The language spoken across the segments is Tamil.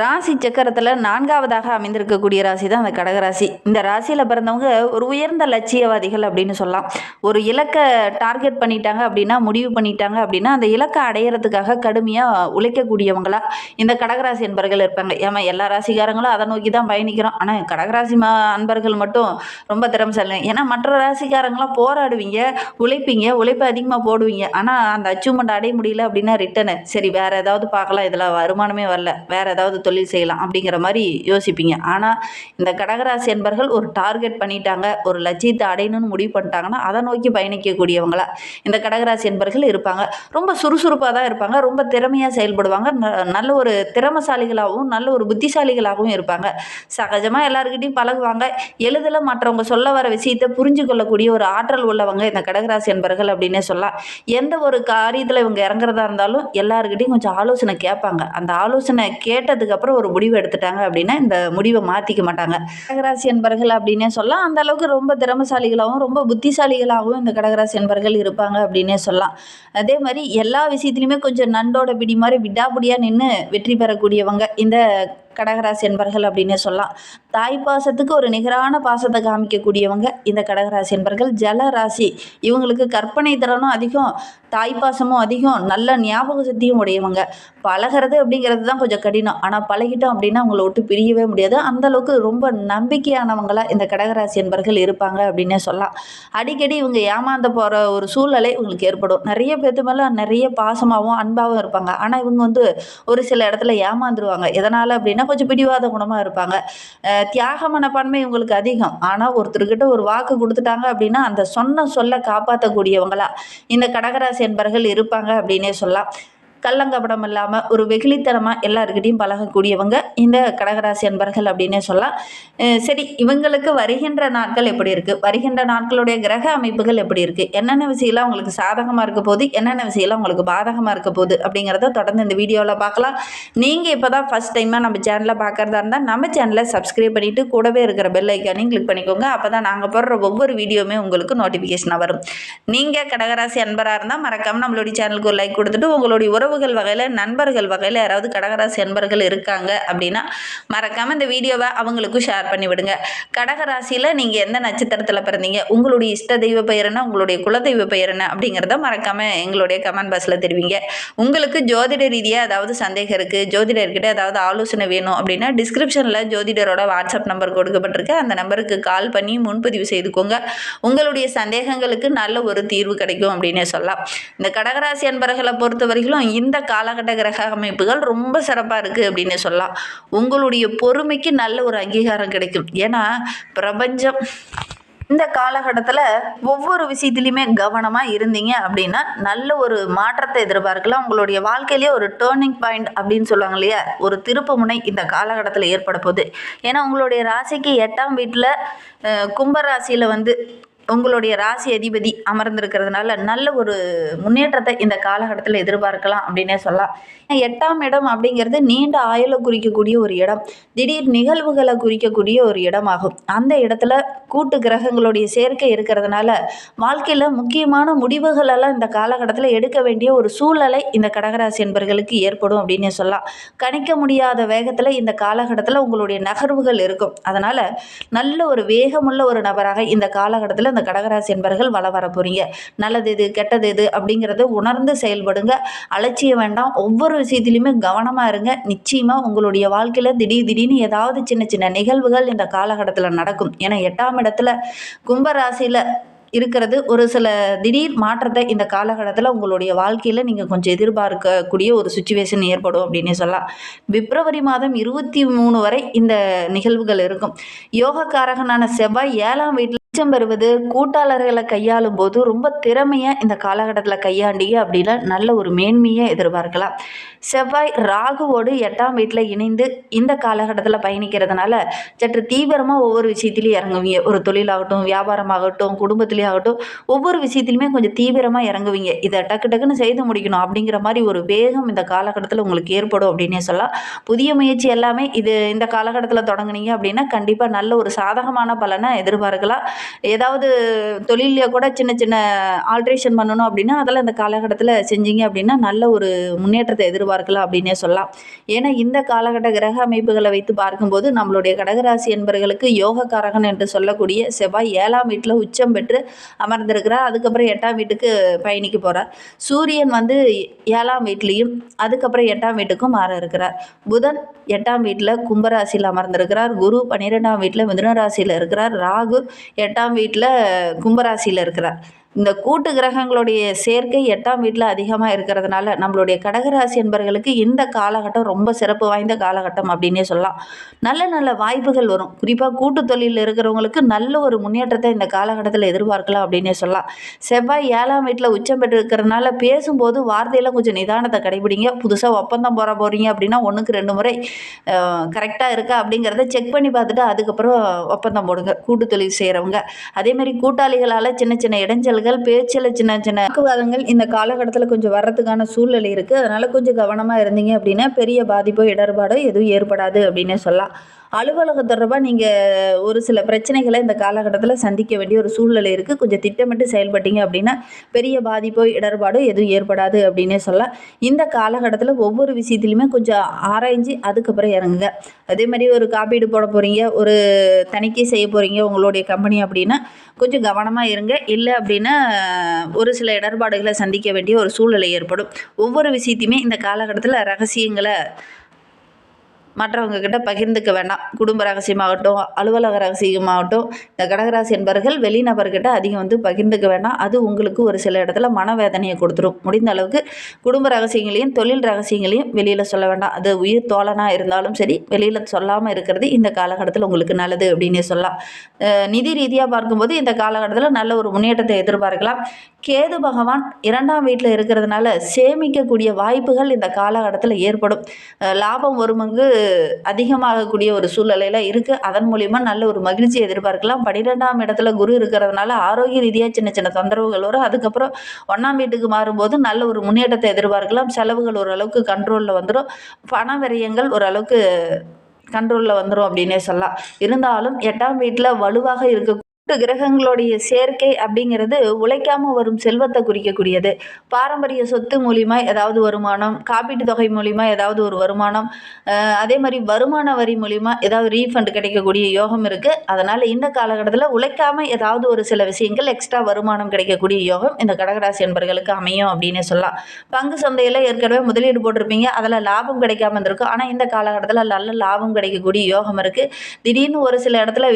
ராசி சக்கரத்தில் நான்காவதாக அமைந்திருக்கக்கூடிய ராசி தான் அந்த கடகராசி. இந்த ராசியில் பிறந்தவங்க ஒரு உயர்ந்த லட்சியவாதிகள் அப்படின்னு சொல்லலாம். ஒரு இலக்கை டார்கெட் பண்ணிட்டாங்க அப்படின்னா முடிவு பண்ணிட்டாங்க அப்படின்னா அந்த இலக்கை அடையிறதுக்காக கடுமையாக உழைக்கக்கூடியவங்களா இந்த கடகராசி அன்பர்கள் இருப்பாங்க. ஏமா எல்லா ராசிக்காரங்களும் அதை நோக்கி தான் பயணிக்கிறோம். ஆனால் கடகராசி மா அன்பர்கள் மட்டும் ரொம்ப திறமசாலி ஏன்னா மற்ற ராசிக்காரங்களாம் போராடுவீங்க உழைப்பீங்க உழைப்பு அதிகமாக போடுவீங்க. ஆனால் அந்த அச்சீவ்மெண்ட் அடைய முடியல அப்படின்னா ரிட்டனு சரி வேறு ஏதாவது பார்க்கலாம். இதில் வருமானமே வரல. வேறு ஏதாவது தொழில் செய்யலாம் அப்படிங்கிற மாதிரி யோசிப்பீங்க. ஆனால் இந்த கடகராசி என்பர்கள் ஒரு டார்கெட் பண்ணிட்டாங்க ஒரு லட்சியத்தை அடையணும்னு முடிவு பண்ணிட்டாங்கன்னா அதை நோக்கி பயணிக்கக்கூடியவங்களா இந்த கடகராசி என்பர்கள் இருப்பாங்க. ரொம்ப சுறுசுறுப்பாக தான் இருப்பாங்க ரொம்ப திறமையாக செயல்படுவாங்க ந- நல்ல ஒரு திறமசாலிகளாகவும் நல்ல ஒரு புத்திசாலிகளாகவும் இருப்பாங்க. சகஜமாக எல்லாருக்கிட்டையும் பழகுவாங்க. எழுதல மற்றவங்க சொல்ல வர விஷயத்தை புரிஞ்சு கொள்ளக்கூடிய ஒரு ஆற்றல் உள்ளவங்க இந்த கடகராசி என்பர்கள் அப்படின்னே சொல்லலாம். எந்த ஒரு காரியத்தில் இவங்க இறங்குறதா இருந்தாலும் எல்லாருக்கிட்டையும் கொஞ்சம் ஆலோசனை கேட்பாங்க. அந்த ஆலோசனை கேட்டது கேட்டதுக்கப்புறம் ஒரு முடிவு எடுத்துட்டாங்க அப்படின்னா இந்த முடிவை மாற்றிக்க மாட்டாங்க. கடகராசி என்பர்கள் அப்படின்னே சொல்லலாம். அந்த அளவுக்கு ரொம்ப திறமசாலிகளாகவும் ரொம்ப புத்திசாலிகளாகவும் இந்த கடகராசி என்பர்கள் இருப்பாங்க அப்படின்னே சொல்லலாம். அதே மாதிரி எல்லா விஷயத்துலையுமே கொஞ்சம் நண்டோட பிடி மாதிரி விடாபுடியாக நின்று வெற்றி பெறக்கூடியவங்க. இந்த கடகராசி என்பர்கள் அப்படின்னே சொல்லலாம். தாய் பாசத்துக்கு ஒரு நிகரான பாசத்தை காமிக்கக்கூடியவங்க இந்த கடகராசி என்பர்கள். ஜல ராசி இவங்களுக்கு கற்பனை திறனும் அதிகம் தாய் பாசமும் அதிகம் நல்ல ஞாபக சக்தியும் உடையவங்க. பழகிறது அப்படிங்கிறது தான் கொஞ்சம் கடினம். ஆனால் பழகிட்டோம் அப்படின்னா அவங்கள விட்டு பிரியவே முடியாது. அந்தளவுக்கு ரொம்ப நம்பிக்கையானவங்களாக இந்த கடகராசி என்பர்கள் இருப்பாங்க அப்படின்னே சொல்லலாம். அடிக்கடி இவங்க ஏமாந்து போகிற ஒரு சூழ்நிலை இவங்களுக்கு ஏற்படும். நிறைய பேர்த்து மேலே நிறைய பாசமாகவும் அன்பாகவும் இருப்பாங்க. ஆனால் இவங்க வந்து ஒரு சில இடத்துல ஏமாந்துருவாங்க. எதனால் அப்படின்னா கொஞ்சம் பிடிவாத குணமாக இருப்பாங்க. அஹ் தியாக மனப்பான்மை இவங்களுக்கு அதிகம். ஆனால் ஒருத்தர்கிட்ட ஒரு வாக்கு கொடுத்துட்டாங்க அப்படின்னா அந்த சொன்ன சொல்ல காப்பாற்றக்கூடியவங்களா இந்த கடகராசி என்பர்கள் இருப்பாங்க அப்படின்னே சொல்லலாம். கள்ளங்கபடம் இல்லாமல் ஒரு வெகுளித்தனமாக எல்லாருக்கிட்டையும் பழகக்கூடியவங்க இந்த கடகராசி அன்பர்கள் அப்படின்னே சொல்லலாம். சரி இவங்களுக்கு வருகின்ற நாட்கள் எப்படி இருக்குது வருகின்ற நாட்களுடைய கிரக அமைப்புகள் எப்படி இருக்குது என்னென்ன விஷயம்லாம் உங்களுக்கு சாதகமாக இருக்க போகுது? என்னென்ன விஷயம்லாம் உங்களுக்கு பாதகமாக இருக்க போகுது? அப்படிங்கிறத தொடர்ந்து இந்த வீடியோவில் பார்க்கலாம். நீங்கள் இப்போ தான் ஃபஸ்ட் டைமாக நம்ம சேனலில் பார்க்குறதா இருந்தால் நம்ம சேனலை சப்ஸ்கிரைப் பண்ணிவிட்டு கூடவே இருக்கிற பெல் ஐக்கானையும் கிளிக் பண்ணிக்கோங்க. அப்போ தான் நாங்கள் போடுற ஒவ்வொரு வீடியோவுமே உங்களுக்கு நோட்டிஃபிகேஷனாக வரும். நீங்கள் கடகராசி அன்பராக இருந்தால் மறக்காமல் நம்மளுடைய சேனலுக்கு ஒரு லைக் கொடுத்துட்டு உங்களுடைய உறவு உறவுகள் வகையில் நண்பர்கள் வகையில் யாராவது கடகராசி அன்பர்கள் இருக்காங்க அப்படின்னா மறக்காமல் இந்த வீடியோவை அவங்களுக்கும் ஷேர் பண்ணி விடுங்க. கடகராசியில் நீங்கள் எந்த நட்சத்திரத்தில் பிறந்தீங்க உங்களுடைய இஷ்ட தெய்வ பெயர் என்ன உங்களுடைய குலதெய்வ பெயர் என்ன அப்படிங்கிறத மறக்காமல் எங்களுடைய கமெண்ட் பாக்ஸில் தெரிவிங்க. உங்களுக்கு ஜோதிட ரீதியாக ஏதாவது சந்தேகம் இருக்குது ஜோதிடர்கிட்ட ஏதாவது ஆலோசனை வேணும் அப்படின்னா டிஸ்கிரிப்ஷனில் ஜோதிடரோட வாட்ஸ்அப் நம்பர் கொடுக்கப்பட்டிருக்கு. அந்த நம்பருக்கு கால் பண்ணி முன்பதிவு செய்துக்கோங்க. உங்களுடைய சந்தேகங்களுக்கு நல்ல ஒரு தீர்வு கிடைக்கும் அப்படின்னே சொல்லலாம். இந்த கடகராசி அன்பர்களை பொறுத்த வரைக்கும் இந்த காலகட்ட கிரக அமைப்புகள் ரொம்ப சிறப்பாக இருக்குது அப்படின்னு சொல்லலாம். உங்களுடைய பொறுமைக்கு நல்ல ஒரு அங்கீகாரம் கிடைக்கும். ஏன்னா பிரபஞ்சம் இந்த காலகட்டத்தில் ஒவ்வொரு விஷயத்துலையுமே கவனமாக இருந்தீங்க அப்படின்னா நல்ல ஒரு மாற்றத்தை எதிர்பார்க்கலாம். உங்களுடைய வாழ்க்கையிலேயே ஒரு டேர்னிங் பாயிண்ட் அப்படின்னு சொல்லுவாங்க இல்லையா? ஒரு திருப்பு முனை இந்த காலகட்டத்தில் ஏற்பட போகுது. ஏன்னா உங்களுடைய ராசிக்கு எட்டாம் வீட்டில் கும்பராசியில் வந்து உங்களுடைய ராசி அதிபதி அமர்ந்திருக்கிறதுனால நல்ல ஒரு முன்னேற்றத்தை இந்த காலகட்டத்தில் எதிர்பார்க்கலாம் அப்படின்னே சொல்லலாம். ஏன்னா எட்டாம் இடம் அப்படிங்கிறது நீண்ட ஆயுளை குறிக்கக்கூடிய ஒரு இடம். திடீர் நிகழ்வுகளை குறிக்கக்கூடிய ஒரு இடமாகும். அந்த இடத்துல கூட்டு கிரகங்களுடைய சேர்க்கை இருக்கிறதுனால வாழ்க்கையில் முக்கியமான முடிவுகளெல்லாம் இந்த காலகட்டத்தில் எடுக்க வேண்டிய ஒரு சூழ்நிலை இந்த கடகராசி என்பர்களுக்கு ஏற்படும் அப்படின்னே சொல்லலாம். கணிக்க முடியாத வேகத்தில் இந்த காலகட்டத்தில் உங்களுடைய நகர்வுகள் இருக்கும். அதனால் நல்ல ஒரு வேகமுள்ள ஒரு நபராக இந்த காலகட்டத்தில் இந்த கடகராசி என்பர்கள் வள வர போகிறீங்க நல்லது எது கெட்டது எது அப்படிங்கிறத உணர்ந்து செயல்படுங்க. அலட்சியம் வேண்டாம். ஒவ்வொரு விஷயத்துலையுமே கவனமாக இருங்க. நிச்சயமாக உங்களுடைய வாழ்க்கையில் திடீர் திடீர்னு ஏதாவது சின்ன சின்ன நிகழ்வுகள் இந்த காலகட்டத்தில் நடக்கும். ஏன்னா எட்டாம் இடத்துல கும்பராசியில் இருக்கிறது ஒரு சில திடீர் மாற்றத்தை இந்த காலகட்டத்தில் உங்களுடைய வாழ்க்கையில் நீங்கள் கொஞ்சம் எதிர்பார்க்கக்கூடிய ஒரு சுச்சுவேஷன் ஏற்படும் அப்படின்னு சொல்லலாம். பிப்ரவரி மாதம் இருபத்தி மூணு வரை இந்த நிகழ்வுகள் இருக்கும். யோகக்காரகனான செவ்வாய் ஏழாம் வீட்டில் மிச்சம் பெறுவது கூட்டாளர்களை கையாளும் போது ரொம்ப திறமையை இந்த காலகட்டத்தில் கையாண்டிங்க அப்படின்னா நல்ல ஒரு மேன்மையை எதிர்பார்க்கலாம். செவ்வாய் ராகுவோடு எட்டாம் வீட்டில் இணைந்து இந்த காலகட்டத்தில் பயணிக்கிறதுனால சற்று தீவிரமாக ஒவ்வொரு விஷயத்துலையும் இறங்குவீங்க. ஒரு தொழிலாகட்டும் வியாபாரமாகட்டும் குடும்பத்திலே ஆகட்டும் ஒவ்வொரு விஷயத்துலையுமே கொஞ்சம் தீவிரமாக இறங்குவீங்க. இதை டக்கு டக்குன்னு செய்து முடிக்கணும் அப்படிங்கிற மாதிரி ஒரு வேகம் இந்த காலகட்டத்தில் உங்களுக்கு ஏற்படும் அப்படின்னே சொல்லலாம். புதிய முயற்சி எல்லாமே இது இந்த காலகட்டத்தில் தொடங்குனீங்க அப்படின்னா கண்டிப்பாக நல்ல ஒரு சாதகமான பலனை எதிர்பார்க்கலாம். ஏதாவது தொழிலில் கூட சின்ன சின்ன ஆல்ட்ரேஷன் பண்ணணும் அப்படின்னா அதெல்லாம் இந்த காலகட்டத்தில் செஞ்சீங்க அப்படின்னா நல்ல ஒரு முன்னேற்றத்தை எதிர்பார்க்கலாம் அப்படின்னே சொல்லலாம். ஏன்னா இந்த காலகட்ட கிரக அமைப்புகளை வைத்து பார்க்கும்போது நம்மளுடைய கடகராசி என்பர்களுக்கு யோகக்காரகன் என்று சொல்லக்கூடிய செவ்வாய் ஏழாம் வீட்டில் உச்சம் பெற்று அமர்ந்திருக்கிறார். அதுக்கப்புறம் எட்டாம் வீட்டுக்கு பயணிக்க போகிறார் சூரியன் வந்து ஏழாம் வீட்லேயும் அதுக்கப்புறம் எட்டாம் வீட்டுக்கும் மாற இருக்கிறார். புதன் எட்டாம் வீட்டில் கும்பராசியில் அமர்ந்திருக்கிறார். குரு பன்னிரெண்டாம் வீட்டில் மிதுன ராசியில் இருக்கிறார். ராகு எட்டாம் வீட்டில் கும்பராசியில் இருக்கிறார். இந்த கூட்டு கிரகங்களுடைய சேர்க்கை எட்டாம் வீட்டில் அதிகமாக இருக்கிறதுனால நம்மளுடைய கடகராசி என்பவர்களுக்கு இந்த காலகட்டம் ரொம்ப சிறப்பு வாய்ந்த காலகட்டம் அப்படின்னே சொல்லலாம். நல்ல நல்ல வாய்ப்புகள் வரும். குறிப்பாக கூட்டு தொழிலில் இருக்கிறவங்களுக்கு நல்ல ஒரு முன்னேற்றத்தை இந்த காலகட்டத்தில் எதிர்பார்க்கலாம் அப்படின்னே சொல்லலாம். செவ்வாய் ஏழாம் வீட்டில் உச்சம் பெற்றிருக்கிறதுனால பேசும்போது வார்த்தையெல்லாம் கொஞ்சம் நிதானத்தை கடைபிடிங்க. புதுசாக ஒப்பந்தம் போட போகிறீங்க அப்படின்னா ஒன்றுக்கு ரெண்டு முறை கரெக்டாக இருக்கா அப்படிங்கிறத செக் பண்ணி பார்த்துட்டு அதுக்கப்புறம் ஒப்பந்தம் போடுங்க. கூட்டு தொழில் செய்கிறவங்க அதேமாதிரி கூட்டாளிகளால் சின்ன சின்ன இடைஞ்சல்கள் பேச்சில் சின்ன சின்ன வாக்குவாதங்கள் இந்த காலகட்டத்தில் கொஞ்சம் வர்றதுக்கான சூழ்நிலை இருக்குது அதனால் கொஞ்சம் கவனமாக இருந்தீங்க அப்படின்னா பெரிய பாதிப்போ இடர்பாடோ எதுவும் ஏற்படாது அப்படின்னே சொல்லலாம். அலுவலகம் தொடர்பாக நீங்கள் ஒரு சில பிரச்சனைகளை இந்த காலகட்டத்தில் சந்திக்க வேண்டிய ஒரு சூழ்நிலை இருக்குது கொஞ்சம் திட்டமிட்டு செயல்பட்டீங்க அப்படின்னா பெரிய பாதிப்போ இடர்பாடோ எதுவும் ஏற்படாது அப்படின்னே சொல்லலாம். இந்த காலகட்டத்தில் ஒவ்வொரு விஷயத்துலையுமே கொஞ்சம் ஆராய்ஞ்சு அதுக்கப்புறம் இறங்குங்க. அதே மாதிரி ஒரு காப்பீடு போட போகிறீங்க ஒரு தணிக்கை செய்ய போகிறீங்க உங்களுடைய கம்பெனி அப்படின்னா கொஞ்சம் கவனமாக இருங்க. இல்லை அப்படின்னா ஒரு சில இடர்பாடுகளை சந்திக்க வேண்டிய ஒரு சூழ்நிலை ஏற்படும். ஒவ்வொரு விஷயத்தையுமே இந்த காலகட்டத்தில் ரகசியங்களை மற்றவங்கக்கிட்ட பகிர்ந்துக்க வேண்டாம். குடும்ப ரகசியமாகட்டும் அலுவலக ரகசியமாகட்டும் இந்த கடகராசி என்பவர்கள் வெளிநபர்கிட்ட அதிகம் வந்து பகிர்ந்துக்க வேண்டாம். அது உங்களுக்கு ஒரு சில இடத்துல மனவேதனையை கொடுத்துரும். முடிந்த அளவுக்கு குடும்ப ரகசியங்களையும் தொழில் ரகசியங்களையும் வெளியில் சொல்ல வேண்டாம். அது உயிர் தோழனாக இருந்தாலும் சரி வெளியில் சொல்லாமல் இருக்கிறது இந்த காலகட்டத்தில் உங்களுக்கு நல்லது அப்படின்னே சொல்லலாம். நிதி ரீதியாக பார்க்கும்போது இந்த காலகட்டத்தில் நல்ல ஒரு முன்னேற்றத்தை எதிர்பார்க்கலாம். கேது பகவான் இரண்டாம் வீட்டில் இருக்கிறதுனால சேமிக்கக்கூடிய வாய்ப்புகள் இந்த காலகட்டத்தில் ஏற்படும். லாபம் ஒரு மங்கு அதிகமாகக்கூடிய ஒரு சூழ்நிலையில் இருக்குது அதன் மூலிமா நல்ல ஒரு மகிழ்ச்சி எதிர்பார்க்கலாம். பன்னிரெண்டாம் இடத்துல குரு இருக்கிறதுனால ஆரோக்கிய ரீதியாக சின்ன சின்ன தொந்தரவுகள் வரும். அதுக்கப்புறம் ஒன்றாம் வீட்டுக்கு மாறும்போது நல்ல ஒரு முன்னேற்றத்தை எதிர்பார்க்கலாம். செலவுகள் ஓரளவுக்கு கண்ட்ரோலில் வந்துடும் பண விரயங்கள் ஓரளவுக்கு கண்ட்ரோலில் வந்துடும் அப்படின்னே சொல்லலாம். இருந்தாலும் எட்டாம் வீட்டில் வலுவாக இருக்க மூன்று கிரகங்களுடைய சேர்க்கை அப்படிங்கிறது உழைக்காம வரும் செல்வத்தை குறிக்கக்கூடியது. பாரம்பரிய சொத்து மூலிமா ஏதாவது வருமானம் காப்பீட்டு தொகை மூலிமா ஏதாவது ஒரு வருமானம் அதே மாதிரி வருமான வரி மூலிமா ஏதாவது ரீஃபண்ட் கிடைக்கக்கூடிய யோகம் இருக்குது அதனால் இந்த காலகட்டத்தில் உழைக்காம ஏதாவது ஒரு சில விஷயங்கள் எக்ஸ்ட்ரா வருமானம் கிடைக்கக்கூடிய யோகம் இந்த கடகராசி என்பர்களுக்கு அமையும் அப்படின்னே சொல்லலாம். பங்கு சந்தையில் ஏற்கனவே முதலீடு போட்டிருப்பீங்க. அதில் லாபம் கிடைக்காம இருந்திருக்கும். ஆனால் இந்த காலகட்டத்தில் நல்ல லாபம் கிடைக்கக்கூடிய யோகம் இருக்குது திடீர்னு ஒரு சில இடத்துல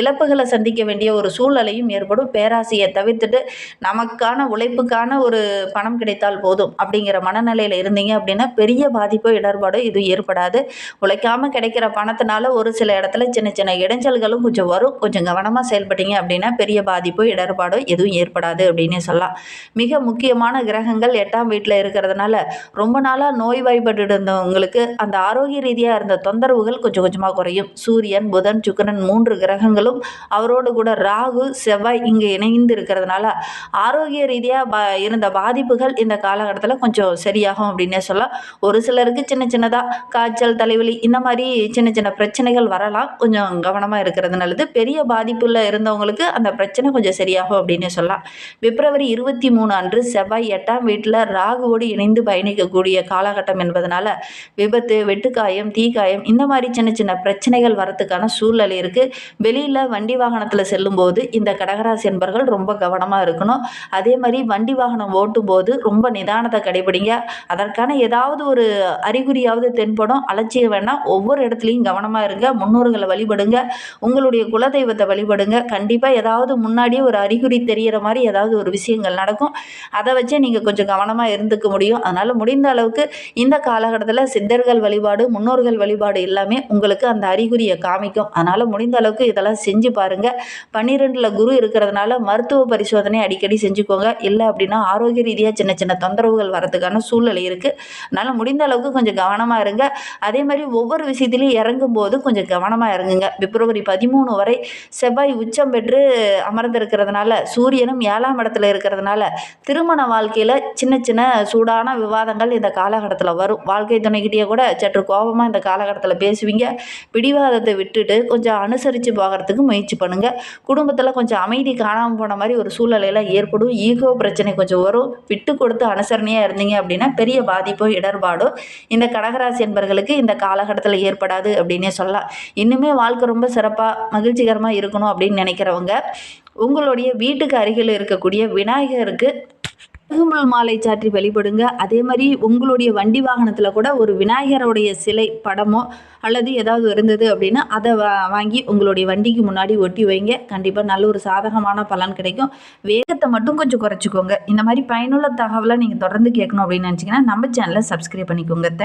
இழப்புகளை சந்திக்க வேண்டிய ஒரு சூழ்நிலையும் ஏற்படும். பேராசையை தவிர்த்துட்டு நமக்கான உழைப்புக்கான ஒரு பணம் கிடைத்தால் போதும் அப்படிங்கிற மனநிலையில் இருந்தீங்க அப்படின்னா பெரிய பாதிப்போ இடர்பாடோ எதுவும் ஏற்படாது. உழைக்காம கிடைக்கிற பணத்தினால ஒரு சில இடத்துல சின்ன சின்ன இடைஞ்சல்களும் கொஞ்சம் வரும். கொஞ்சம் கவனமாக செயல்பட்டீங்க அப்படின்னா பெரிய பாதிப்போ இடர்பாடோ எதுவும் ஏற்படாது அப்படின்னே சொல்லலாம். மிக முக்கியமான கிரகங்கள் எட்டாம் வீட்டில் இருக்கிறதுனால ரொம்ப நாளாக நோய்வாய்ப்பட்டு இருந்தவங்களுக்கு அந்த ஆரோக்கிய ரீதியாக இருந்த தொந்தரவுகள் கொஞ்சம் கொஞ்சமாக குறையும். சூரியன் புதன் சுக்கரன் மூன்று கிரகங்களும் அவரோடு கூட ராகு செவ்வாய் இங்கே இணைந்து இருக்கிறதுனால ஆரோக்கிய ரீதியாக பா இருந்த பாதிப்புகள் இந்த காலகட்டத்தில் கொஞ்சம் சரியாகும் அப்படின்னே சொல்லலாம். ஒரு சிலருக்கு சின்ன சின்னதாக காய்ச்சல் தலைவலி இந்த மாதிரி சின்ன சின்ன பிரச்சனைகள் வரலாம். கொஞ்சம் கவனமாக இருக்கிறது நல்லது. பெரிய பாதிப்பில் இருந்தவங்களுக்கு அந்த பிரச்சனை கொஞ்சம் சரியாகும் அப்படின்னே சொல்லலாம். பிப்ரவரி இருபத்தி மூணு அன்று செவ்வாய் எட்டாம் வீட்டில் ராகுவோடு இணைந்து பயணிக்கக்கூடிய காலகட்டம் என்பதனால விபத்து வெட்டுக்காயம் தீக்காயம் இந்த மாதிரி சின்ன சின்ன பிரச்சனைகள் வரத்துக்கான சூழ்நிலை இருக்குது வெளியில் வண்டி வாகனத்தில் செல்லும்போது இந்த கடகராசி என்பர்கள் ரொம்ப கவனமாக இருக்கணும். அதே மாதிரி வண்டி வாகனம் ஓட்டும் போது ரொம்ப நிதானத்தை கடைபிடிங்க. அதற்கான ஏதாவது ஒரு அறிகுறியாவது தென்படும். அலட்சியம் வேணால் ஒவ்வொரு இடத்துலையும் கவனமாக இருங்க. முன்னோர்களை வழிபடுங்க. உங்களுடைய குலதெய்வத்தை வழிபடுங்க. கண்டிப்பாக ஏதாவது முன்னாடியே ஒரு அறிகுறி தெரிகிற மாதிரி ஏதாவது ஒரு விஷயங்கள் நடக்கும். அதை வச்சே நீங்கள் கொஞ்சம் கவனமாக இருந்துக்க முடியும். அதனால் முடிந்த அளவுக்கு இந்த காலகட்டத்தில் சித்தர்கள் வழிபாடு முன்னோர்கள் வழிபாடு எல்லாமே உங்களுக்கு அந்த அறிகுறியை காமிக்கும். அதனால் முடிந்த அளவுக்கு இதெல்லாம் செஞ்சு பாருங்கள் பன்னிரெண்டில் குரு இருக்கிறதுனால மருத்துவ பரிசோதனை அடிக்கடி செஞ்சுக்கோங்க. இல்லை அப்படின்னா ஆரோக்கிய ரீதியாக சின்ன சின்ன தொந்தரவுகள் வரதுக்கான சூழ்நிலை இருக்குது அதனால் முடிந்த அளவுக்கு கொஞ்சம் கவனமாக இருங்க. அதே மாதிரி ஒவ்வொரு விஷயத்துலையும் இறங்கும் போது கொஞ்சம் கவனமாக இறங்குங்க. பிப்ரவரி பதிமூணு வரை செவ்வாய் உச்சம் பெற்று அமர்ந்திருக்கிறதுனால சூரியனும் ஏழாம் இடத்துல இருக்கிறதுனால திருமண வாழ்க்கையில் சின்ன சின்ன சூடான விவாதங்கள் இந்த காலகட்டத்தில் வரும். வாழ்க்கை துணைக்கிட்டே கூட சற்று கோபமாக இந்த காலகட்டத்தில் பேசுவீங்க. பிடிவாதத்தை விட்டுட்டு கொஞ்சம் அனுசரித்து போகிறதுக்கு முயற்சி பண்ணுங்கள் குடும்பத்தில் கொஞ்சம் அமைதி காணாமல் போன மாதிரி ஒரு சூழ்நிலையெல்லாம் ஏற்படும். ஈகோ பிரச்சனை கொஞ்சம் வரும். விட்டு கொடுத்து அனுசரணையாக இருந்தீங்க அப்படின்னா பெரிய பாதிப்போ இடர்பாடோ இந்த கடகராசி என்பர்களுக்கு இந்த காலகட்டத்தில் ஏற்படாது அப்படின்னே சொல்லலாம். இன்னுமே வாழ்க்கை ரொம்ப சிறப்பாக மகிழ்ச்சிகரமாக இருக்கணும் அப்படின்னு நினைக்கிறவங்க உங்களுடைய வீட்டுக்கு அருகில் இருக்கக்கூடிய விநாயகருக்கு அருகுமுள் மாலை சாற்றி வழிபடுங்க. அதே மாதிரி உங்களுடைய வண்டி வாகனத்தில் கூட ஒரு விநாயகருடைய சிலை படமோ அல்லது ஏதாவது இருந்தது அப்படின்னா அதை வா வாங்கி உங்களுடைய வண்டிக்கு முன்னாடி ஒட்டி வைங்க. கண்டிப்பாக நல்ல ஒரு சாதகமான பலன் கிடைக்கும். வேகத்தை மட்டும் கொஞ்சம் குறைச்சிக்கோங்க. இந்த மாதிரி பயனுள்ள தகவலை நீங்கள் தொடர்ந்து கேட்கணும் அப்படின்னு நினச்சிங்கன்னா நம்ம சேனலை சப்ஸ்கிரைப் பண்ணிக்கோங்க.